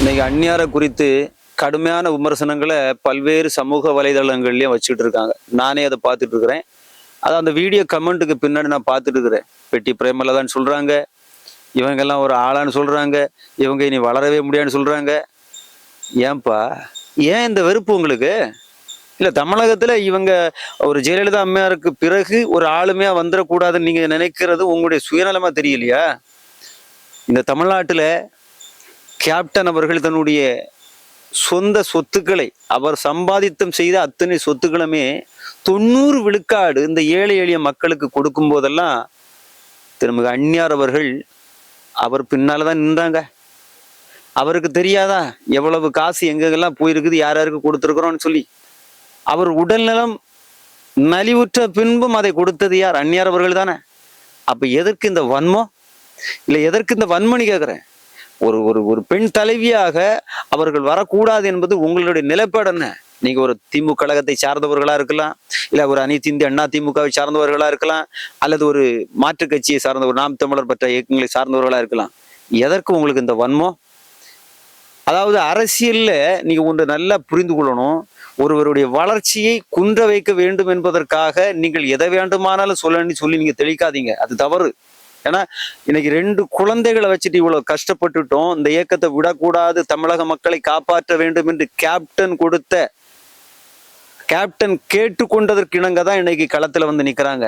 இன்னைக்கு அந்நியாரை குறித்து கடுமையான விமர்சனங்களை பல்வேறு சமூக வலைதளங்கள்லயும் வச்சுட்டு இருக்காங்க. நானே அதை பார்த்துட்டு இருக்கிறேன். அது அந்த வீடியோ கமெண்ட்டுக்கு பின்னாடி நான் பார்த்துட்டு இருக்கிறேன். பெட்டி பிரேமலதான் சொல்றாங்க. இவங்கெல்லாம் ஒரு ஆளான்னு சொல்றாங்க. இவங்க இனி வளரவே முடியாதுன்னு சொல்றாங்க. ஏன்பா? ஏன் இந்த வெறுப்பு உங்களுக்கு? இல்ல தமிழகத்துல இவங்க ஒரு ஜெயலலிதா அம்மையாருக்கு பிறகு ஒரு ஆளுமையா வந்துடக்கூடாதுன்னு நீங்க நினைக்கிறது உங்களுடைய சுயநலமா தெரியலையா? இந்த தமிழ்நாட்டுல கேப்டன் அவர்கள் தன்னுடைய சொந்த சொத்துக்களை அவர் சம்பாதித்தம் செய்த அத்தனை சொத்துக்களுமே தொண்ணூறு விழுக்காடு இந்த ஏழை எளிய மக்களுக்கு கொடுக்கும் போதெல்லாம் திரும்ப அந்நியார் அவர்கள் அவர் பின்னால் தான் நின்றாங்க. அவருக்கு தெரியாதா? எவ்வளவு காசு எங்கெங்கெல்லாம் போயிருக்குது யார் யாருக்கு கொடுத்துருக்குறோன்னு சொல்லி. அவர் உடல்நலம் நலிவுற்ற பின்பும் அதை கொடுத்தது யார்? அந்நியார் அவர்கள் தானே. அப்ப எதற்கு இந்த வன்மம்? இல்லை எதற்கு இந்த வன்மணி கேட்குறேன் ஒரு ஒரு ஒரு பெண் தலைவியாக அவர்கள் வரக்கூடாது என்பது உங்களுடைய நிலைப்பாடு என்ன? நீங்க ஒரு திமுக கழகத்தை சார்ந்தவர்களா இருக்கலாம் இல்ல ஒரு அனைத்து இந்திய அண்ணா திமுகவை சார்ந்தவர்களா இருக்கலாம் அல்லது ஒரு மாற்றுக் கட்சியை சார்ந்த ஒரு நாம் தமிழர் பெற்ற இயக்கங்களை சார்ந்தவர்களா இருக்கலாம். எதற்கு உங்களுக்கு இந்த வன்மம்? அதாவது அரசியல்ல நீங்க ஒன்று நல்லா புரிந்து கொள்ளணும் ஒருவருடைய வளர்ச்சியை குன்ற வைக்க வேண்டும் என்பதற்காக நீங்கள் எதை வேண்டுமானாலும் சொல்லணும்னு சொல்லி நீங்க தெளிக்காதீங்க. அது தவறு. ஏன்னா இன்னைக்கு ரெண்டு குழந்தைகளை வச்சுட்டு இவ்வளவு கஷ்டப்பட்டுட்டோம். இந்த இயக்கத்தை விடக்கூடாது. தமிழக மக்களை காப்பாற்ற வேண்டும் என்று கேப்டன் கொடுத்த கேப்டன் கேட்டுக்கொண்டதற்கு இணங்க தான் இன்னைக்கு களத்துல வந்து நிக்கிறாங்க.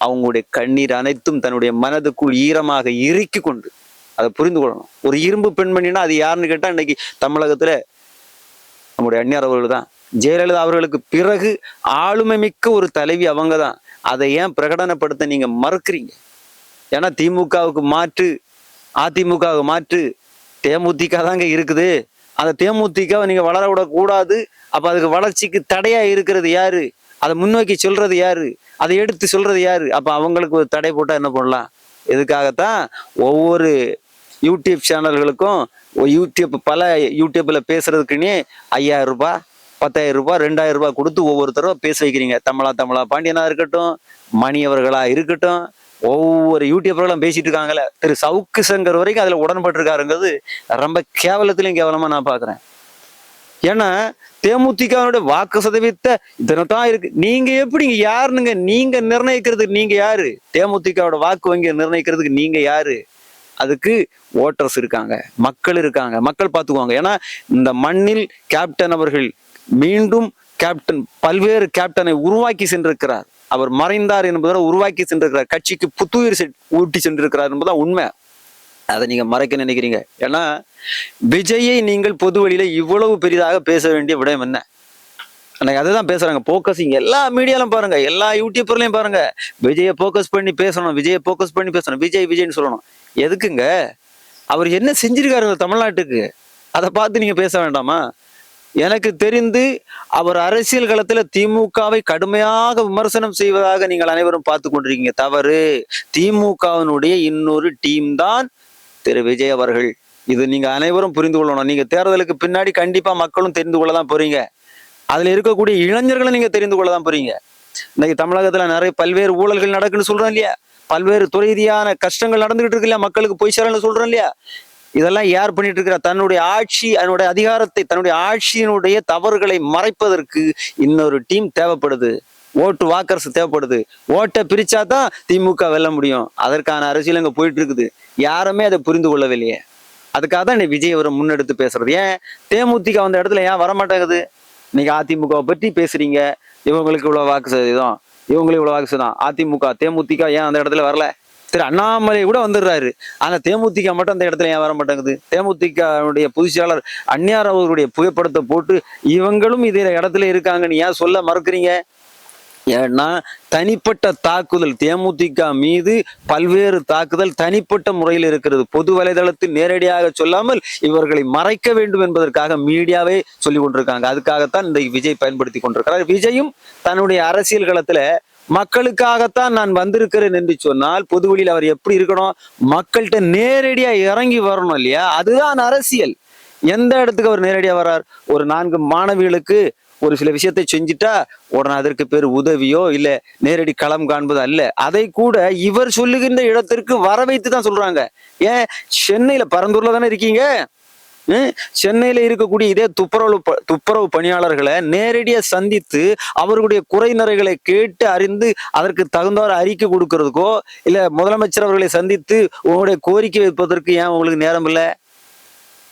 அவங்களுடைய கண்ணீர் அனைத்தும் தன்னுடைய மனதுக்குள் ஈரமாக இறுக்கி கொண்டு அதை புரிந்து கொள்ளணும். ஒரு இரும்பு பெண்மணினா அது யாருன்னு கேட்டா இன்னைக்கு தமிழகத்துல நம்முடைய அந்நியார் அவர்கள் தான் ஜெயலலிதா அவர்களுக்கு பிறகு ஆளுமை மிக்க ஒரு தலைவி அவங்க தான் அதை ஏன் பிரகடனப்படுத்த நீங்க மறுக்கிறீங்க? ஏன்னா திமுகவுக்கு மாற்று அதிமுகவுக்கு மாற்று தேமுதிக தாங்க இருக்குது. அந்த தேமுதிகவை நீங்க வளர விடக்கூடாது. அப்ப அதுக்கு வளர்ச்சிக்கு தடையா இருக்கிறது யாரு? அதை முன்னோக்கி சொல்றது யாரு? அதை எடுத்து சொல்றது யாரு? அப்ப அவங்களுக்கு ஒரு தடை போட்டா என்ன பண்ணலாம்? இதுக்காகத்தான் ஒவ்வொரு யூடியூப் சேனல்களுக்கும் யூடியூப் பல யூடியூப்ல பேசுறதுக்குன்னே ஐயாயிரம் ரூபாய் பத்தாயிரம் ரூபாய் ரெண்டாயிரம் ரூபாய் கொடுத்து ஒவ்வொருத்தரும் பேச வைக்கிறீங்க. தமிழா தமிழா பாண்டியனா இருக்கட்டும் மணி அவர்களா இருக்கட்டும் ஒவ்வொரு யூடியூபர்களும் பேசிட்டு இருக்காங்கல்ல. திரு சவுக்கு சங்கர் வரைக்கும் அதுல உடன்பட்டிருக்காருங்கிறது ரொம்ப கேவலத்திலையும் கேவலமா நான் பாக்குறேன். ஏன்னா தேமுதிகனுடைய வாக்கு சதவீதத்தை இதனத்தான் இருக்கு. நீங்க எப்படிங்க யாருனுங்க நீங்க நிர்ணயிக்கிறதுக்கு நீங்க யாரு? தேமுதிகவோட வாக்கு வங்கியை நிர்ணயிக்கிறதுக்கு நீங்க யாரு? அதுக்கு ஓட்டர்ஸ் இருக்காங்க மக்கள் இருக்காங்க மக்கள் பார்த்துக்குவாங்க ஏன்னா இந்த மண்ணில் கேப்டன் அவர்கள் மீண்டும் கேப்டன் பல்வேறு கேப்டனை உருவாக்கி சென்றிருக்கிறார். அவர் மறைந்தார் என்பதை உருவாக்கி சென்றிருக்கிறார் கட்சிக்கு புத்துயிர் செ- ஊட்டி சென்றிருக்கிறார் என்பதுதான் உண்மை. அதை நீங்க மறைக்க நினைக்கிறீங்க. ஏன்னா விஜயை நீங்கள் பொது வழியில இவ்வளவு பெரிதாக பேச வேண்டிய விடயம் என்ன? அன்னைக்கு அதுதான் பேசுறாங்க. போக்கஸிங் எல்லா மீடியாலும் பாருங்க. எல்லா யூடியூபர்லயும் பாருங்க. விஜயை போக்கஸ் பண்ணி பேசணும். விஜயை போக்கஸ் பண்ணி பேசணும். விஜய் விஜய்னு சொல்லணும். எதுக்குங்க? அவர் என்ன செஞ்சிருக்காரு தமிழ்நாட்டுக்கு? அதை பார்த்து நீங்க பேச வேண்டாமா? எனக்கு தெரிந்து அவர் அரசியல் களத்துல திமுகவை கடுமையாக விமர்சனம் செய்வதாக நீங்கள் அனைவரும் பார்த்து கொண்டிருக்கீங்க. தவறு. திமுகவினுடைய இன்னொரு டீம் தான் திரு விஜய் அவர்கள். இது நீங்க அனைவரும் புரிந்து கொள்ளணும். நீங்க தேர்தலுக்கு பின்னாடி கண்டிப்பா மக்களும் தெரிந்து கொள்ளதான் போறீங்க. அதுல இருக்கக்கூடிய இளைஞர்களும் நீங்க தெரிந்து கொள்ளதான் போறீங்க. இன்னைக்கு தமிழகத்துல நிறைய பல்வேறு ஊழல்கள் நடக்குன்னு சொல்றோம் இல்லையா? பல்வேறு துறை ரீதியான கஷ்டங்கள் நடந்துகிட்டு இருக்கு இல்லையா? மக்களுக்கு போய் சேரணும்னு சொல்றோம் இல்லையா? இதெல்லாம் யார் பண்ணிட்டு இருக்கிற தன்னுடைய ஆட்சி அதனுடைய அதிகாரத்தை தன்னுடைய ஆட்சியினுடைய தவறுகளை மறைப்பதற்கு இன்னொரு டீம் தேவைப்படுது. ஓட்டு வாக்கர்ஸ் தேவைப்படுது. ஓட்டை பிரிச்சாதான் திமுக வெல்ல முடியும். அதற்கான அரசியல் அங்கே போயிட்டு இருக்குது யாருமே அதை புரிந்து கொள்ளவில்லையே. அதுக்காக தான் விஜய் அவரை முன்னெடுத்து பேசுறது. ஏன்? தேமுதிக அந்த இடத்துல ஏன் வரமாட்டேங்குது? நீங்க அதிமுகவை பற்றி பேசுறீங்க. இவங்களுக்கு இவ்வளவு வாக்கு சதவீதம். இவங்களுக்கு இவ்வளவு வாக்கு சதவீதம். அதிமுக தேமுதிக ஏன் அந்த இடத்துல வரல? திரு அண்ணாமலை கூட வந்துடுறாரு. ஆனா தேமுதிக மட்டும் அந்த இடத்துல ஏன் வர மாட்டேங்குது? தேமுதிகனுடைய பொதுச் செயலாளர் அந்நியார் அவர்களுடைய புகைப்படத்தை போட்டு இவங்களும் இதே இடத்துல இருக்காங்கன்னு ஏன் சொல்ல மறுக்கிறீங்க? ஏன்னா தனிப்பட்ட தாக்குதல் தேமுதிக மீது பல்வேறு தாக்குதல் தனிப்பட்ட முறையில் இருக்கிறது. பொது வலைதளத்தில் நேரடியாக சொல்லாமல் இவர்களை மறைக்க வேண்டும் என்பதற்காக மீடியாவே சொல்லி கொண்டிருக்காங்க. அதுக்காகத்தான் இந்த விஜய் பயன்படுத்தி கொண்டிருக்கிறார். விஜயும் தன்னுடைய அரசியல் களத்துல மக்களுக்காகத்தான் நான் வந்திருக்கிறேன் என்று சொன்னால் பொதுவெளியில் அவர் எப்படி இருக்கணும்? மக்கள்கிட்ட நேரடியா இறங்கி வரணும் இல்லையா? அதுதான் அரசியல். எந்த இடத்துக்கு அவர் நேரடியா வர்றார்? ஒரு நான்கு மாணவிகளுக்கு ஒரு சில விஷயத்தை செஞ்சுட்டா உடனே அதற்கு பேர் உதவியோ இல்ல நேரடி களம் காண்பது அல்ல. அதை கூட இவர் சொல்லுகின்ற இடத்திற்கு வர வைத்து தான் சொல்றாங்க. ஏன்? சென்னையில பரந்தூர்ல தானே இருக்கீங்க? சென்னையில இருக்கக்கூடிய இதே துப்புரவு ப- துப்புரவு பணியாளர்களை நேரடியாக சந்தித்து அவர்களுடைய குறை நிறைகளை கேட்டு அறிந்து அதற்கு தகுந்தவாறு அறிக்கை கொடுக்கறதுக்கோ இல்ல முதலமைச்சர் அவர்களை சந்தித்து உங்களுடைய கோரிக்கை வைப்பதற்கு ஏன் உங்களுக்கு நேரம் இல்லை?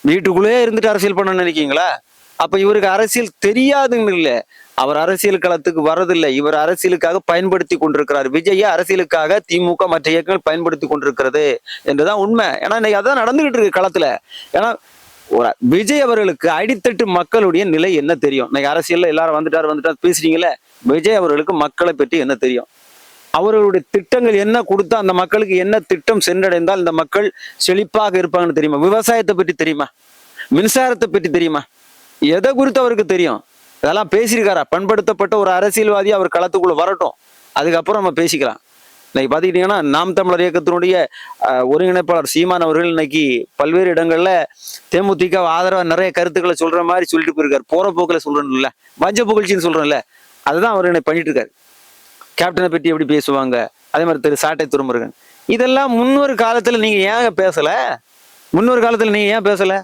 வீட்டுக்குள்ளேயே இருந்துட்டு அரசியல் பண்ண நினைக்கீங்களா அப்ப இவருக்கு அரசியல் தெரியாதுன்னு இல்ல. அவர் அரசியல் களத்துக்கு வரதில்லை இவர் அரசியலுக்காக பயன்படுத்தி கொண்டிருக்கிறார். விஜய அரசியலுக்காக திமுக மற்ற இயக்கங்கள் பயன்படுத்தி கொண்டிருக்கிறது என்றுதான் உண்மை. ஏன்னா இன்னைக்கு அதான் நடந்துகிட்டு இருக்கு களத்துல. ஏன்னா ஒரு விஜய் அவர்களுக்கு அடித்தட்டு மக்களுடைய நிலை என்ன தெரியும்? இன்னைக்கு அரசியல்ல எல்லாரும் வந்துட்டாரு வந்துட்டாரு பேசுறீங்களே விஜய் அவர்களுக்கு மக்களை பற்றி என்ன தெரியும்? அவர்களுடைய திட்டங்கள் என்ன கொடுத்தா அந்த மக்களுக்கு என்ன திட்டம் சென்றடைந்தால் இந்த மக்கள் செழிப்பாக இருப்பாங்கன்னு தெரியுமா? விவசாயத்தை பற்றி தெரியுமா? மின்சாரத்தை பற்றி தெரியுமா? எதை குறித்து அவருக்கு தெரியும்? இதெல்லாம் பேசியிருக்காரா? பண்படுத்தப்பட்ட ஒரு அரசியல்வாதி அவர் களத்துக்குள்ள வரட்டும். அதுக்கப்புறம் நம்ம பேசிக்கலாம். இன்னைக்கு பார்த்துக்கிட்டிங்கன்னா நாம் தமிழர் இயக்கத்தினுடைய ஒருங்கிணைப்பாளர் சீமான் அவர்கள் இன்னைக்கு பல்வேறு இடங்கள்ல தேமுதிக ஆதரவா நிறைய கருத்துக்களை சொல்ற மாதிரி சொல்லிட்டு போயிருக்காரு. போற போக்கில் சொல்றேன்ல. வஞ்ச புகழ்ச்சின்னு சொல்றேன்ல. அதுதான் அவர் இன்னைக்கு பண்ணிட்டு இருக்காரு கேப்டனை பற்றி எப்படி பேசுவாங்க? அதே மாதிரி திரு சாட்டை துருமுருகன். இதெல்லாம் முன்னொரு காலத்துல நீங்க ஏன் பேசல? முன்னொரு காலத்துல நீங்க ஏன் பேசலை?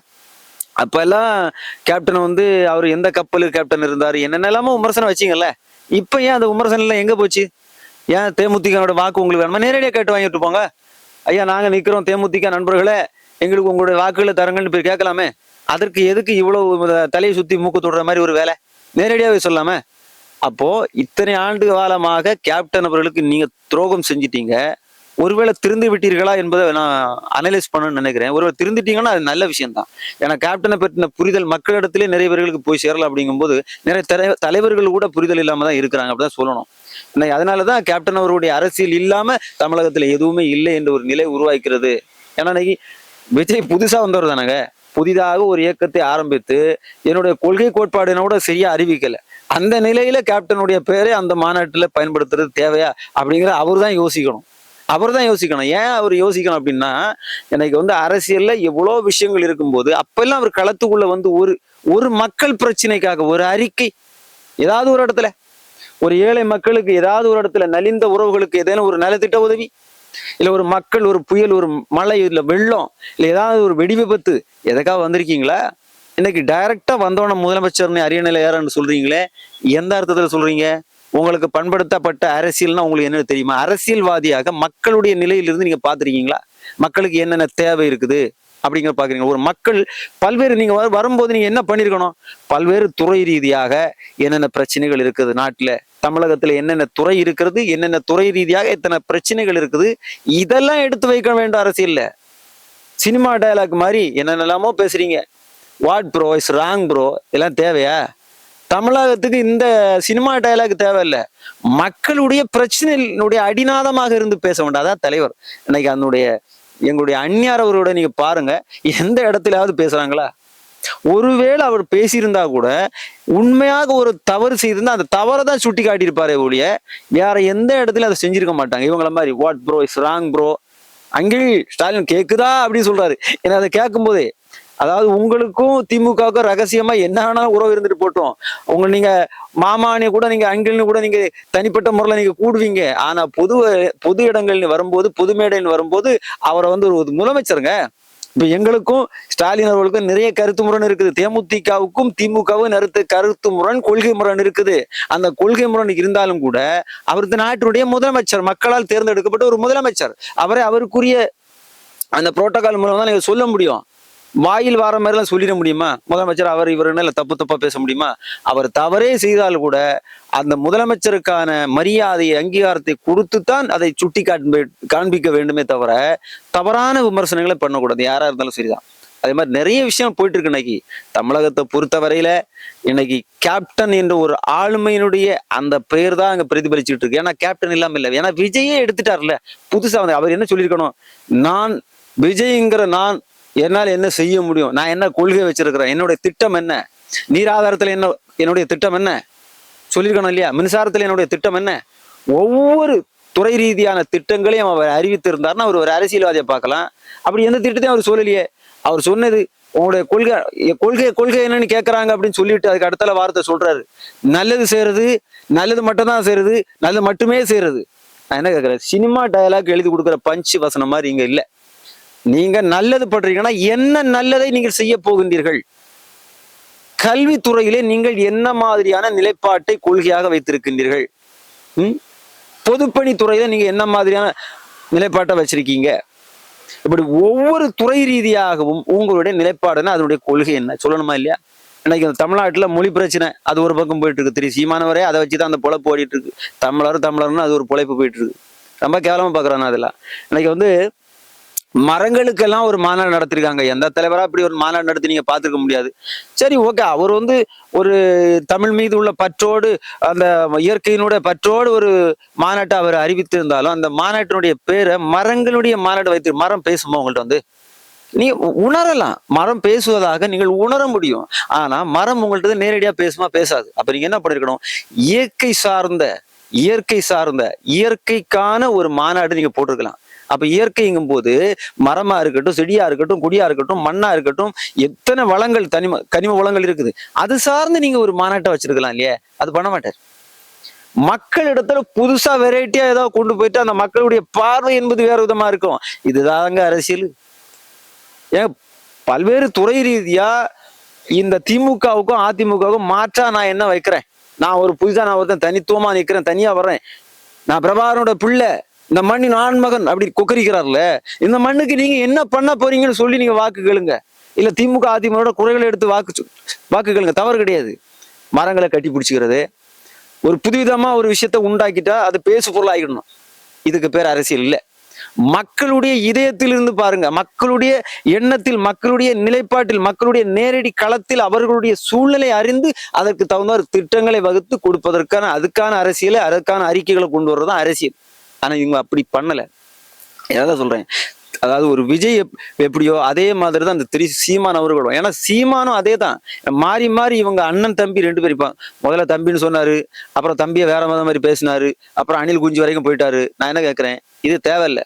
அப்ப எல்லாம் கேப்டன் வந்து அவர் எந்த கப்பலு கேப்டன் இருந்தாரு என்னென்னலாமோ விமர்சனம் வச்சிங்கல்ல. இப்ப ஏன் அந்த விமர்சனம் எல்லாம் எங்க போச்சு? ஏன் தேமுதிகனோட வாக்கு உங்களுக்கு வேணுமா? நேரடியாக கேட்டு வாங்கிட்டு போங்க. ஐயா நாங்க நிக்கிறோம் தேமுதிக நண்பர்களே எங்களுக்கு உங்களுடைய வாக்குகளை தரங்கன்னு போய் கேட்கலாமே. அதற்கு எதுக்கு இவ்வளவு தலையை சுத்தி மூக்கு தொடுற மாதிரி ஒரு வேலை? நேரடியாவே சொல்லாமே. அப்போ இத்தனை ஆண்டு காலமாக கேப்டன் அவர்களுக்கு நீங்க துரோகம் செஞ்சிட்டீங்க. ஒருவேளை திருந்து விட்டீர்களா என்பதை நான் அனலைஸ் பண்ணணும்னு நினைக்கிறேன். ஒருவேளை திருந்திட்டீங்கன்னா அது நல்ல விஷயம் தான் ஏன்னா கேப்டனை பற்றின புரிதல் மக்களிடத்திலே நிறைய பேர்களுக்கு போய் சேரலாம் அப்படிங்கும்போது நிறைய தலை- தலைவர்கள் கூட புரிதல் இல்லாம தான் இருக்கிறாங்க அப்படிதான் சொல்லணும். இன்னைக்கு அதனாலதான் கேப்டன் அவருடைய அரசியல் இல்லாம தமிழகத்துல எதுவுமே இல்லை என்ற ஒரு நிலை உருவாக்கிறது. ஏன்னா இன்னைக்கு விஜய் புதுசா வந்தவர் தானங்க. புதிதாக ஒரு இயக்கத்தை ஆரம்பித்து என்னுடைய கொள்கை கோட்பாடுனோட சரியா அறிவிக்கல. அந்த நிலையில கேப்டனுடைய பெயரை அந்த மாநாட்டில் பயன்படுத்துறது தேவையா அப்படிங்கிற அவர் தான் யோசிக்கணும். அவர் தான் யோசிக்கணும். ஏன் அவர் யோசிக்கணும் அப்படின்னா எனக்கு வந்து அரசியல்ல எவ்வளோ விஷயங்கள் இருக்கும்போது அப்பெல்லாம் அவர் களத்துக்குள்ள வந்து ஒரு ஒரு மக்கள் பிரச்சனைக்காக ஒரு அறிக்கை ஏதாவது ஒரு இடத்துல. ஒரு ஏழை மக்களுக்கு ஏதாவது ஒரு இடத்துல நலிந்த உறவுகளுக்கு ஏதேனும் ஒரு நலத்திட்ட உதவி. இல்ல ஒரு மக்கள் ஒரு புயல் ஒரு மழை இல்ல வெள்ளம் இல்ல ஏதாவது ஒரு வெடி விபத்து எதுக்காக வந்திருக்கீங்களா? இன்னைக்கு டைரக்டா வந்தவன முதலமைச்சர்னு அரியணையில யாருன்னு சொல்றீங்களே எந்த அர்த்தத்துல சொல்றீங்க? உங்களுக்கு பண்படுத்தப்பட்ட அரசியல்னா உங்களுக்கு என்ன தெரியுமா? அரசியல்வாதியாக மக்களுடைய நிலையிலிருந்து நீங்க பாத்துருக்கீங்களா மக்களுக்கு என்னென்ன தேவை இருக்குது? அப்படிங்கிற பாக்குறீங்க ஒரு மக்கள் பல்வேறு நீங்க வரும்போது நீங்க என்ன பண்ணிருக்கணும் பல்வேறு துறை ரீதியாக என்னென்ன பிரச்சனைகள் இருக்குது நாட்டுல? தமிழகத்துல என்னென்ன துறை இருக்கிறது? என்னென்ன துறை ரீதியாக எத்தனை பிரச்சனைகள் இருக்குது? இதெல்லாம் எடுத்து வைக்க வேண்டும் அரசியல்ல. சினிமா டயலாக் மாதிரி என்னென்னலாமோ பேசுறீங்க. What bro is wrong bro இதெல்லாம் தேவையா? தமிழகத்துக்கு இந்த சினிமா டயலாக் தேவையில்ல. மக்களுடைய பிரச்சனையினுடைய அடிநாதமாக இருந்து பேச வேண்டாம். அதான் தலைவர். இன்னைக்கு அதனுடைய எங்களுடைய அந்நியார் அவரோட நீங்க பாருங்க. எந்த இடத்துலயாவது பேசுறாங்களா? ஒருவேளை அவர் பேசியிருந்தா கூட உண்மையாக ஒரு தவறு செய்திருந்தா அந்த தவறை தான் சுட்டி காட்டியிருப்பாரே ஒழிய வேற எந்த இடத்துல அதை செஞ்சிருக்க மாட்டாங்க. இவங்கள மாதிரி what bro is wrong bro uncle Stalin கேக்குதா அப்படின்னு சொல்றாரு. ஏன்னா அதை கேட்கும் போதே அதாவது உங்களுக்கும் திமுகவுக்கும் ரகசியமா என்னன்னா உறவு இருந்துட்டு போட்டோம். உங்க நீங்க மாமானி கூட நீங்க அங்கிள்னு கூட நீங்க தனிப்பட்ட முறையில நீங்க கூடுவீங்க. ஆனா பொது பொது இடங்கள்னு வரும்போது பொது மேடைன்னு வரும்போது அவரை வந்து ஒரு முதலமைச்சருங்க. இப்ப எங்களுக்கும் ஸ்டாலின் அவர்களுக்கும் நிறைய கருத்து முரண் இருக்குது. தேமுதிகவுக்கும் திமுகவும் நிறுத்து கருத்து முரண் கொள்கை முரண் இருக்குது. அந்த கொள்கை முரண் இருந்தாலும் கூட அவர் நாட்டினுடைய முதலமைச்சர் மக்களால் தேர்ந்தெடுக்கப்பட்ட ஒரு முதலமைச்சர். அவரை அவருக்குரிய அந்த புரோட்டோகால் மூலம் தான் நீங்க சொல்ல முடியும். வாயில் வர மாதிரிலாம் சொல்லிட முடியுமா? முதலமைச்சர் அவர் இவருன்னு இல்லை தப்பு தப்பா பேச முடியுமா? அவர் தவறே செய்தால் கூட அந்த முதலமைச்சருக்கான மரியாதையை அங்கீகாரத்தை கொடுத்து தான் அதை சுட்டி காண்பி காண்பிக்க வேண்டுமே தவிர தவறான விமர்சனங்களை பண்ணக்கூடாது. யாரா இருந்தாலும் சரிதான். அதே மாதிரி நிறைய விஷயம் போயிட்டு இருக்கு இன்னைக்கு. தமிழகத்தை பொறுத்தவரையில இன்னைக்கு கேப்டன் என்ற ஒரு ஆளுமையினுடைய அந்த பெயர் தான் அங்க பிரதிபலிச்சுட்டு இருக்கு. ஏன்னா கேப்டன் இல்லாம இல்லை. ஏன்னா விஜயே எடுத்துட்டார்ல. புதுசா வந்து அவர் என்ன சொல்லியிருக்கணும்? நான் விஜய்ங்கிற நான் என்னால் என்ன செய்ய முடியும்? நான் என்ன கொள்கை வச்சிருக்கிறேன்? என்னுடைய திட்டம் என்ன? நீராதாரத்தில் என்ன என்னுடைய திட்டம் என்ன? சொல்லியிருக்கணும் இல்லையா? மின்சாரத்தில் என்னுடைய திட்டம் என்ன? ஒவ்வொரு துறை ரீதியான திட்டங்களையும் அவர் அறிவித்திருந்தாருன்னா அவர் ஒரு அரசியல்வாதியை பார்க்கலாம். அப்படி எந்த திட்டத்தையும் அவர் சொல்லலையே. அவர் சொன்னது உங்களுடைய கொள்கை கொள்கை கொள்கை என்னன்னு கேட்குறாங்க அப்படின்னு சொல்லிட்டு அதுக்கு அடுத்தல வார்த்தை சொல்றாரு. நல்லது செய்யறது நல்லது மட்டும் தான் செய்யறது நல்லது மட்டுமே செய்யறது நான் என்ன கேட்குறேன் சினிமா டயலாக் எழுதி கொடுக்குற பஞ்சு வசனம் மாதிரி இங்கே இல்லை. நீங்க நல்லது பண்றீங்கன்னா என்ன நல்லதை நீங்கள் செய்ய போகின்றீர்கள்? கல்வித்துறையிலே நீங்கள் என்ன மாதிரியான நிலைப்பாட்டை கொள்கையாக வைத்திருக்கின்றீர்கள்? ம்? பொதுப்பணித்துறையில நீங்க என்ன மாதிரியான நிலைப்பாட்டை வச்சிருக்கீங்க? இப்படி ஒவ்வொரு துறை ரீதியாகவும் உங்களுடைய நிலைப்பாடுன்னா அதனுடைய கொள்கை என்ன? சொல்லணுமா இல்லையா? இன்னைக்கு இந்த தமிழ்நாட்டுல மொழி பிரச்சனை அது ஒரு பக்கம் போயிட்டு இருக்கு திரு சீமானவரே அதை வச்சுதான் அந்த பொழப்பு ஓடிட்டு இருக்கு தமிழர் தமிழர்னு அது ஒரு பொழைப்பு போயிட்டு இருக்கு ரொம்ப கேவலமா பாக்குறான் அதெல்லாம். இன்னைக்கு வந்து மரங்களுக்கெல்லாம் ஒரு மாநாடு நடத்திருக்காங்க. எந்த தலைவரா இப்படி ஒரு மாநாடு நடத்தி நீங்க பாத்துருக்க முடியாது. சரி ஓகே. அவர் வந்து ஒரு தமிழ் மீது உள்ள பற்றோடு அந்த இயற்கையினுடைய பற்றோடு ஒரு மாநாட்டை அவர் அறிவித்திருந்தாலும் அந்த மாநாட்டினுடைய பேரை மரங்களுடைய மாநாடு வைத்து மரம் பேசுமா உங்கள்ட்ட வந்து? நீ உணரலாம். மரம் பேசுவதாக நீங்கள் உணர முடியும். ஆனா மரம் உங்கள்ட்ட நேரடியா பேசுமா பேசாது. அப்ப நீங்க என்ன பண்ணிருக்கணும்? இயற்கை சார்ந்த இயற்கை சார்ந்த இயற்கைக்கான ஒரு மாநாடு நீங்க போட்டிருக்கலாம். அப்ப இயற்கைங்கும் போது மரமா இருக்கட்டும் செடியா இருக்கட்டும் குடியா இருக்கட்டும் மண்ணா இருக்கட்டும் எத்தனை வளங்கள் தனிம கனிம வளங்கள் இருக்குது. அது சார்ந்து நீங்க ஒரு மாநாட்டை வச்சிருக்கலாம் இல்லையா? அது பண்ண மாட்டார். மக்கள் இடத்துல புதுசா வெரைட்டியா ஏதாவது கொண்டு போயிட்டு அந்த மக்களுடைய பார்வை என்பது வேற விதமா இருக்கும். இதுதாங்க அரசியல். ஏன் பல்வேறு துறை ரீதியா இந்த திமுகவுக்கும் அதிமுகவுக்கும் மாற்றா நான் என்ன வைக்கிறேன்? நான் ஒரு புதுசா நான் ஒருத்தன் தனித்துவமா நிக்கிறேன் தனியா வர்றேன். நான் பிரபாகரனோட பிள்ளை இந்த மண்ணின் ஆண்மகன் அப்படி கொக்கரிக்கிறார்ல இந்த மண்ணுக்கு நீங்க என்ன பண்ண போறீங்கன்னு சொல்லி நீங்க வாக்கு கேளுங்க. இல்ல திமுக அதிமுக குறைகளை எடுத்து வாக்கு வாக்கு கேளுங்க. தவறு கிடையாது. மரங்களை கட்டி பிடிச்சிக்கிறது. ஒரு புதுவிதமா ஒரு விஷயத்த உண்டாக்கிட்டா அது பேசு பொருளாகிடணும் இதுக்கு பேர் அரசியல் இல்ல. மக்களுடைய இதயத்திலிருந்து பாருங்க. மக்களுடைய எண்ணத்தில் மக்களுடைய நிலைப்பாட்டில் மக்களுடைய நேரடி களத்தில் அவர்களுடைய சூழ்நிலை அறிந்து அதற்கு தகுந்த திட்டங்களை வகுத்து கொடுப்பதற்கான அதுக்கான அரசியலை அதற்கான அறிக்கைகளை கொண்டு வர்றதுதான் அரசியல். ஆனா இவங்க அப்படி பண்ணல. ஏதாவது சொல்றேன். அதாவது ஒரு விஜய் எப்படியோ அதே மாதிரி தான் அந்த திரு சீமான் அவர்களும் ஏன்னா சீமானும் அதே தான். மாறி மாறி இவங்க அண்ணன் தம்பி ரெண்டு பேர் முதல்ல தம்பின்னு சொன்னாரு அப்புறம் தம்பியை வேற மதம் மாதிரி பேசினாரு அப்புறம் அணில் குஞ்சு வரைக்கும் போயிட்டாரு. நான் என்ன கேட்குறேன்? இது தேவையில்ல.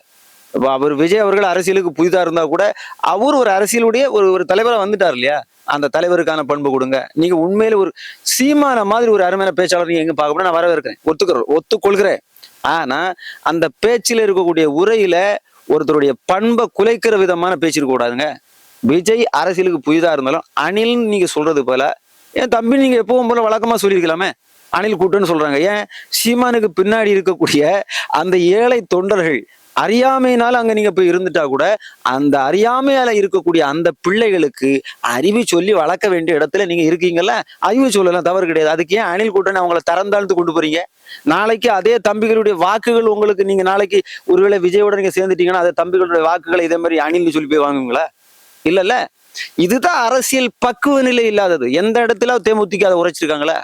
அவர் விஜய் அவர்கள் அரசியலுக்கு புதிதாக இருந்தால் கூட அவர் ஒரு அரசியலுடைய ஒரு ஒரு தலைவராக வந்துட்டார் இல்லையா? அந்த தலைவருக்கான பண்பு கொடுங்க. நீங்க உண்மையில ஒரு சீமான மாதிரி ஒரு அருமையான பேச்சாளர் நீங்க எங்க பார்க்க நான் வரவேற்கிறேன். ஒத்துக்கிறேன் ஒத்துக்கொள்கிறேன். ஆனா அந்த பேச்சில் இருக்கக்கூடிய உரையில ஒருத்தருடைய பண்பை குலைக்கிற விதமான பேச்சு இருக்க கூடாதுங்க. விஜய் அரசியலுக்கு புதிதாக இருந்தாலும் அணில்னு நீங்க சொல்றது போல என் தம்பி நீங்க எப்பவும் போல வழக்கமா சொல்லியிருக்கலாமே. அணில் கூட்டுன்னு சொல்றாங்க. ஏன்? சீமானுக்கு பின்னாடி இருக்கக்கூடிய அந்த ஏழை தொண்டர்கள் அறியாமையினால அங்க நீங்க போய் இருந்துட்டா கூட அந்த அறியாமையால இருக்கக்கூடிய அந்த பிள்ளைகளுக்கு அறிவு சொல்லி வளர்க்க வேண்டிய இடத்துல நீங்க இருக்கீங்கல்ல? அறிவு சொல்லலாம் தவறு கிடையாது. அதுக்கு ஏன் அணில் கூட்டணி அவங்கள தரந்தாழ்த்து கொண்டு போறீங்க? நாளைக்கு அதே தம்பிகளுடைய வாக்குகள் உங்களுக்கு நீங்க நாளைக்கு ஒருவேளை விஜயோட நீங்க சேர்ந்துட்டீங்கன்னா அதே தம்பிகளுடைய வாக்குகளை இதே மாதிரி அணில்னு சொல்லி போய் வாங்குவீங்களா? இல்லல்ல. இதுதான் அரசியல் பக்குவ நிலை இல்லாதது. எந்த இடத்துல தேமுதிக அதை உரைச்சிருக்காங்களா?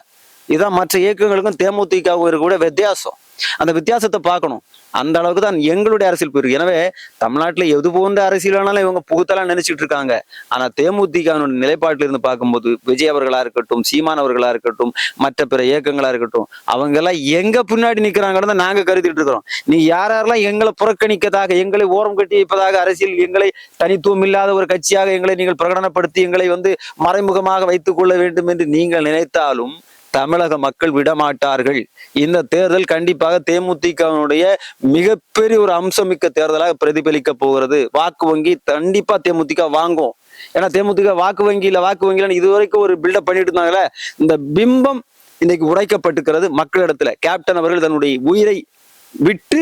இதுதான் மற்ற இயக்கங்களுக்கும் தேமுதிகவும் இருக்கக்கூடிய வித்தியாசம். அந்த வித்தியாசத்தை பார்க்கணும். அந்த அளவுக்கு தான் எங்களுடைய அரசியல் போயிருக்கு. எனவே தமிழ்நாட்டில் எது போன்ற அரசியல் வேணாலும் இவங்க புகுத்தலாம் நினைச்சிட்டு இருக்காங்க. ஆனா தேமுதிகவினுடைய நிலைப்பாட்டில் இருந்து பார்க்கும்போது விஜய் அவர்களா இருக்கட்டும் சீமான் அவர்களா இருக்கட்டும் மற்ற பிற இயக்கங்களா இருக்கட்டும் அவங்க எல்லாம் எங்க பின்னாடி நிக்கிறாங்கன்னு தான் நாங்க கருதிட்டு இருக்கிறோம். நீ யார் யாரெல்லாம் எங்களை புறக்கணிக்கதாக எங்களை ஓரம் கட்டி வைப்பதாக அரசியல் எங்களை தனித்துவம் இல்லாத ஒரு கட்சியாக எங்களை நீங்கள் பிரகடனப்படுத்தி எங்களை வந்து மறைமுகமாக வைத்துக் கொள்ள வேண்டும் என்று நீங்கள் நினைத்தாலும் தமிழக மக்கள் விடமாட்டார்கள். இந்த தேர்தல் கண்டிப்பாக தேமுதிகவினுடைய மிகப்பெரிய ஒரு அம்சமிக்க தேர்தலாக பிரதிபலிக்க போகிறது. வாக்கு வங்கி கண்டிப்பா தேமுதிக வாங்கும். ஏன்னா தேமுதிக வாக்கு வங்கியில வாக்கு வங்கியில இதுவரைக்கும் ஒரு பில்டப் பண்ணிட்டு இருந்தாங்களே இந்த பிம்பம் இன்னைக்கு உடைக்கப்பட்டுக்கிறது மக்களிடத்துல. கேப்டன் அவர்கள் தன்னுடைய உயிரை விட்டு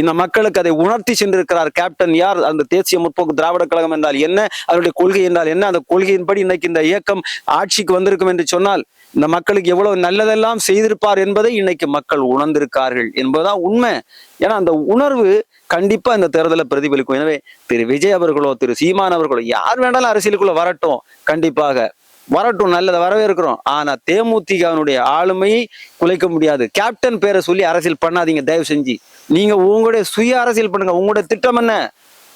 இந்த மக்களுக்கு அதை உணர்த்தி சென்றிருக்கிறார் கேப்டன் யார்? அந்த தேசிய முற்போக்கு திராவிட கழகம் என்றால் என்ன? அதனுடைய கொள்கை என்றால் என்ன? அந்த கொள்கையின்படி இன்னைக்கு இந்த இயக்கம் ஆட்சிக்கு வந்திருக்கும் என்று சொன்னால் இந்த மக்களுக்கு எவ்வளவு நல்லதெல்லாம் செய்திருப்பார் என்பதை இன்னைக்கு மக்கள் உணர்ந்திருக்கார்கள் என்பதுதான் உண்மை. ஏன்னா அந்த உணர்வு கண்டிப்பா இந்த தேர்தலை பிரதிபலிக்கும். எனவே திரு விஜய் அவர்களோ திரு சீமான் அவர்களோ யார் வேண்டாலும் அரசியலுக்குள்ள வரட்டும். கண்டிப்பாக வரட்டும் நல்லதை வரவேற்கிறோம். ஆனா தேமுதிகவினுடைய ஆளுமையை குலைக்க முடியாது. கேப்டன் பேரை சொல்லி அரசியல் பண்ணாதீங்க தயவு செஞ்சு. நீங்க உங்களுடைய சுய அரசியல் பண்ணுங்க. உங்களுடைய திட்டம் என்ன?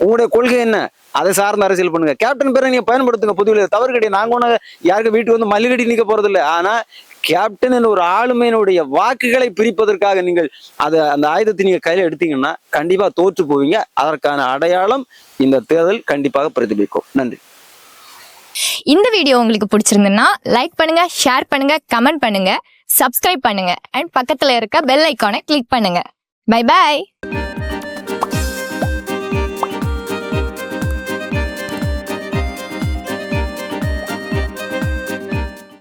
உங்களுடைய கொள்கை என்ன? அதை சார்ந்த அரசியல் பண்ணுங்க. கேப்டன் பேரை நீங்க பயன்படுத்துங்க பொதுவில். தவறு கிடையாது நாங்க ஒண்ணு யாருக்கு வீட்டுக்கு வந்து மல்லிகடி நிக்க போறது இல்லை ஆனா கேப்டன் என்ற ஒரு ஆளுமையினுடைய வாக்குகளை பிரிப்பதற்காக நீங்கள் அதை அந்த ஆயுதத்தை நீங்க கையில எடுத்தீங்கன்னா கண்டிப்பா தோற்று போவீங்க. அதற்கான அடையாளம் இந்த தேர்தல் கண்டிப்பாக பிரதிபலிக்கும். நன்றி. இந்த வீடியோ உங்களுக்கு பிடிச்சிருந்ததுன்னா லைக் பண்ணுங்க ஷேர் பண்ணுங்க கமெண்ட் பண்ணுங்க சப்ஸ்கிரைப் பண்ணுங்க அண்ட் பக்கத்துல இருக்க பெல் ஐக்கானை கிளிக் பண்ணுங்க. Bye-bye.